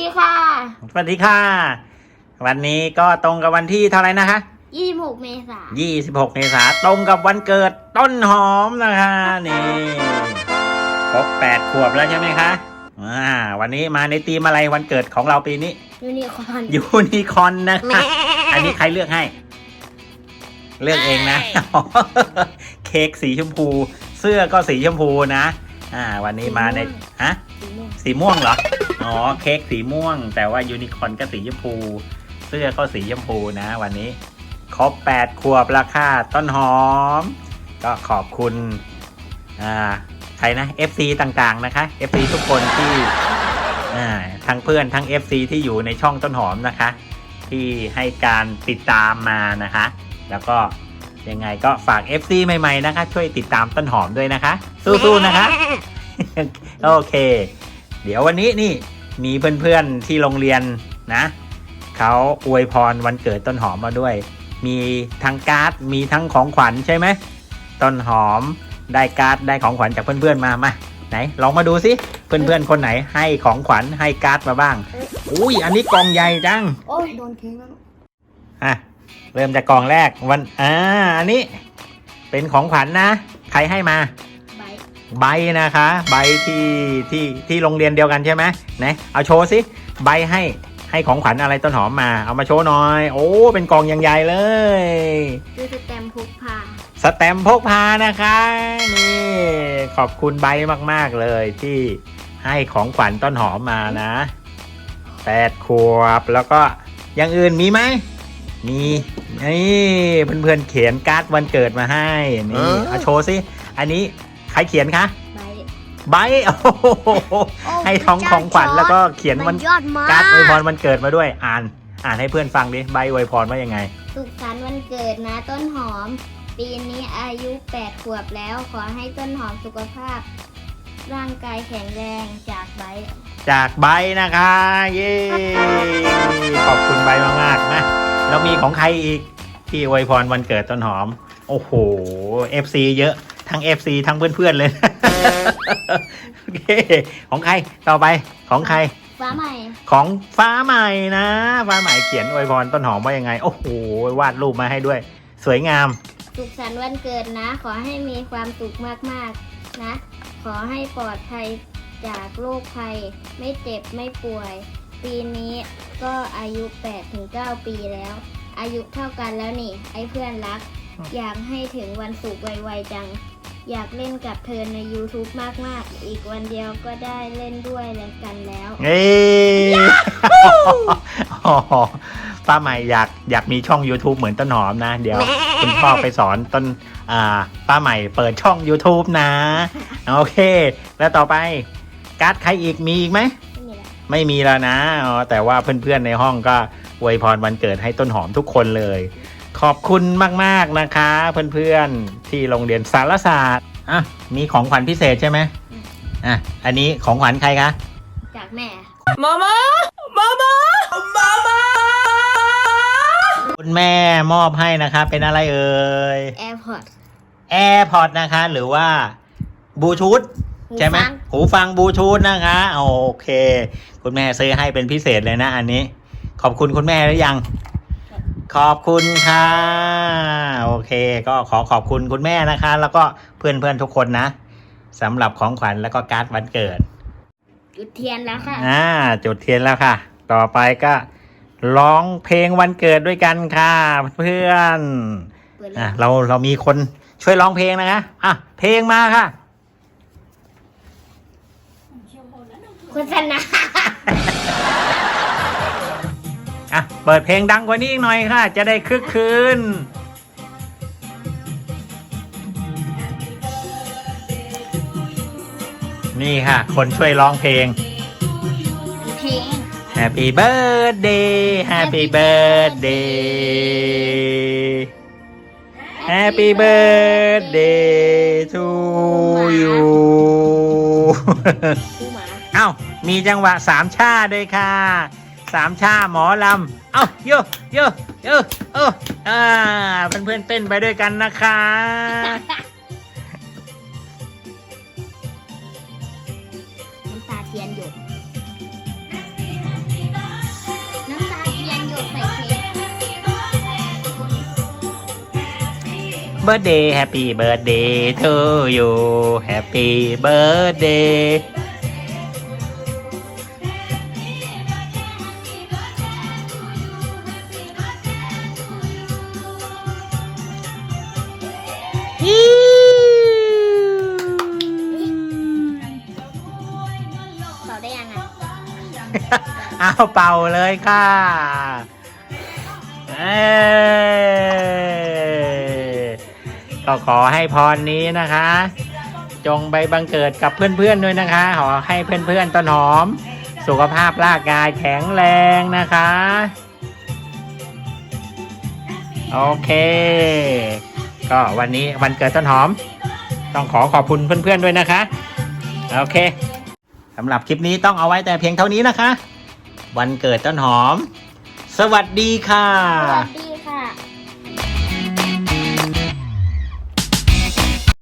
ดีค่ะ สวัสดีค่ะ วันนี้ก็ตรงกับวันที่เท่าไหร่นะคะ26เมษายน26เมษายนตรงกับวันเกิดต้นหอมนะคะนี่ครบ8ขวบแล้วใช่ไหมคะอ่าวันนี้มาในธีมอะไรวันเกิดของเราปีนี้ยูนิคอร์นยูนิคอนนะคะอันนี้ใครเลือกให้ เลือกเองนะ เค้กสีชมพู เสื้อก็สีชมพูนะ อ่า วันนี้มาในฮะสีม่วงสีม่วงเหรอ อ๋อเค้กสีม่วง แต่ว่ายูนิคอร์นก็สีชมพู เสื้อก็สีชมพูนะ วันนี้ ครบ8ขวบราคาต้นหอม ก็ขอบคุณอ่าใครนะ FC ต่างๆนะคะ FC ทุกคนที่อ่าทั้งเพื่อนทั้ง FC ที่อยู่ในช่องต้นหอมนะคะ ที่ให้การติดตามมานะคะ แล้วก็ยังไงก็ฝาก FC ใหม่ ๆ นะคะ ช่วยติดตามต้นหอมด้วยนะคะ สู้ๆนะคะ โอเค เดี๋ยววันนี้นี่มีเพื่อนๆที่โรงเรียนนะเขาอวยพรวันเกิดต้นหอมมาด้วย มีทั้งการ์ดมีทั้งของขวัญใช่ไหมต้นหอมได้การ์ดได้ของขวัญจากเพื่อนๆมามาไหนลองมาดูสิเพื่อนๆคนไหนให้ของขวัญให้การ์ดมาบ้างอุ้ยอันนี้กล่องใหญ่จังโอ้ยโดนเค้กแล้วอะเริ่มจากกล่องแรกวันอ่าอันนี้เป็นของขวัญนะใครให้มา ใบใบนะคะ ใบที่ที่ที่โรงเรียนเดียวกันใช่ไหมไหนเอาโชว์สิใบให้ให้ของขวัญอะไรต้นหอมมา เอามาโชว์หน่อย โอ้ เป็นกล่องอย่างใหญ่เลยคือสแตมป์พกพา สแตมป์พกพานะคะ นี่ ขอบคุณใบมาก ๆ เลยที่ให้ของขวัญต้นหอมมานะแปดขวบ แล้วก็อย่างอื่นมีไหม มี นี่ เพื่อนๆเขียนการ์ดวันเกิดมาให้ นี่ เอาโชว์สิ อันนี้ ใครเขียนคะใบใบโอ้โหให้ท้องของขวัญแล้วก็เขียนวันยอดมากการ์ดอวยพรวันเกิดมาด้วยอ่าน อ่านให้เพื่อนฟังดิใบอวยพรว่ายังไง สุขสันต์วันเกิดนะต้นหอม ปีนี้อายุ8ขวบแล้วขอให้ต้นหอมสุขภาพ ร่างกายแข็งแรงจากใบจากใบนะคะ เย้ขอบคุณใบมากๆนะแล้วมีของใครอีกที่อวยพรวันเกิดต้นหอม โอ้โห FC เยอะ ทั้ง FC ทั้งเพื่อนๆเลย โอเค ของใครต่อไปของใคร ฟ้าใหม่ ของฟ้าใหม่นะ ฟ้าใหม่เขียนอวยพรต้นหอมว่ายังไง โอ้โหวาดรูปมาให้ด้วย สวยงาม สุขสันต์วันเกิดนะ ขอให้มีความสุขมากๆนะ ขอให้ปลอดภัยจากโรคภัย ไม่เจ็บไม่ป่วย ปีนี้ก็อายุ8ถึง9ปีแล้ว อายุเท่ากันแล้วนี่ ไอ้เพื่อนรัก อยากให้ถึงวันสุขไวๆจัง อยากเล่นกับเธอใน YouTube มาก ๆ อีกวันเดียวก็ได้เล่นด้วยแล้วกันแล้ว เอ้ป้าใหม่อยากอยากมีช่อง YouTube เหมือนต้นหอมนะ เดี๋ยวคุณพ่อไปสอนต้นอ่าป้าใหม่เปิดช่อง YouTube นะ โอเค แล้วต่อไปการ์ดใครอีกมีอีกไหม ไม่มีแล้วไม่มีแล้วนะอ๋อแต่ว่าเพื่อนๆในห้องก็อวยพรวันเกิดให้ต้นหอมทุกคนเลย ขอบคุณมากๆนะคะ เพื่อนๆที่โรงเรียนสารศาสตร์อะมีของขวัญพิเศษใช่ไหมอะอันนี้ของขวัญใครคะจากแม่ Mama! Mama! Mama! คุณแม่มอบให้นะคะ เป็นอะไรเอ่ย AirPods AirPod นะคะ หรือว่าบลูทูธหูใช่ไหมฟังหูฟังบลูทูธนะคะโอเค คุณแม่ซื้อให้เป็นพิเศษเลยนะ อันนี้ ขอบคุณคุณแม่หรือยัง ขอบคุณค่ะ โอเค ก็ขอขอบคุณคุณแม่นะคะ แล้วก็เพื่อนๆทุกคนนะสำหรับของขวัญแล้วก็การ์ดวันเกิด จุดเทียนแล้วค่ะ อ่า จุดเทียนแล้วค่ะ ต่อไปก็ร้องเพลงวันเกิดด้วยกันค่ะ เพื่อนเปิดเลอะยเราเรามีคนช่วยร้องเพลงนะคะอะเพลงมาค่ะโฆษณา อะ เปิดเพลงดังกว่านี้อีกหน่อยค่ะ จะได้คึกคืน นี่ค่ะ คนช่วยร้องเพลง เพลง Happy birthday Happy birthday Happy birthday to you คู่หมาเอ้า มีจังหวะสามชาด้วยค่ะ สามชาหมอลำ เอาโยโยโยโอ้อ่าเพื่อนเพื่อนเต้นไปด้วยกันนะคะ น้ำตาเทียนหยด น้ำตาเทีย์หยดใส่เค้ก Birthday Happy Birthday to you Happy เขาได้ยังไงเอาเป่าเลยค่ะเอ้ก็ขอให้พรนี้นะคะ จงไปบังเกิดกับเพื่อนๆด้วยนะคะ ขอให้เพื่อนๆต้นหอม สุขภาพร่างกายแข็งแรงนะคะ โอเค ก็วันนี้วันเกิดต้นหอม ต้องขอขอบคุณเพื่อนๆด้วยนะคะ โอเคสำหรับคลิปนี้ต้องเอาไว้แต่เพียงเท่านี้นะคะ วันเกิดต้นหอม สวัสดีค่ะสวัสดี